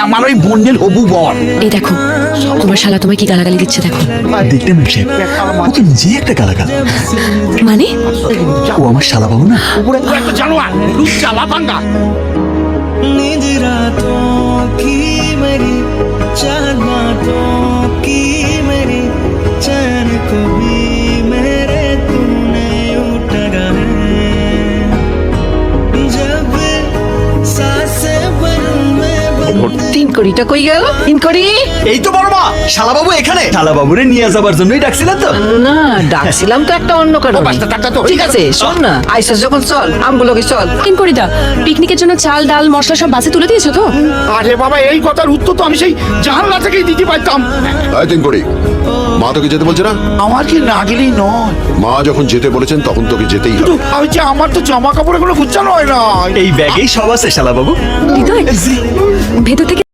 আমার ওই বোনের হবু বর এই দেখো তোমার শালা তোমায় কি গালাগালি দিচ্ছে দেখো দেখতে না সাহেব ও তো নিজেই একটা গালাগাল মানে ও আমার শালা বাবু না উপরে তো একটা জানোয়ার লুচ চালা পাঙ্গা नींद रातों की मेरी चांद बातों কোটিটা কই গেল? তিন কোটি এই তো বড় মা শালা বাবু এখানে নিয়ে যাবার জন্যই ডাকছিলেন তো। না ডাকছিলাম তো একটা অন্য কারণে। বাচ্চা টাকা তো ঠিক আছে শোন না আইসা যখন চল আমগুলোকে চল। পিকনিকের জন্য চাল ডাল মশলা সব বাসে তুলে দিয়েছ তো? আরে বাবা এই কথার উত্তর তো আমি সেই থেকেই দিতে পারতাম। মা তোকে যেতে বলছে না? আমার কি না গেলেই নয়। মা যখন যেতে বলেছেন তখন তোকে যেতেই হবে। আমি যে আমার তো জামা কাপড় এগুলো গুছানো হয় না। এই ব্যাগেই সব আছে শালা বাবু ভেতর থেকে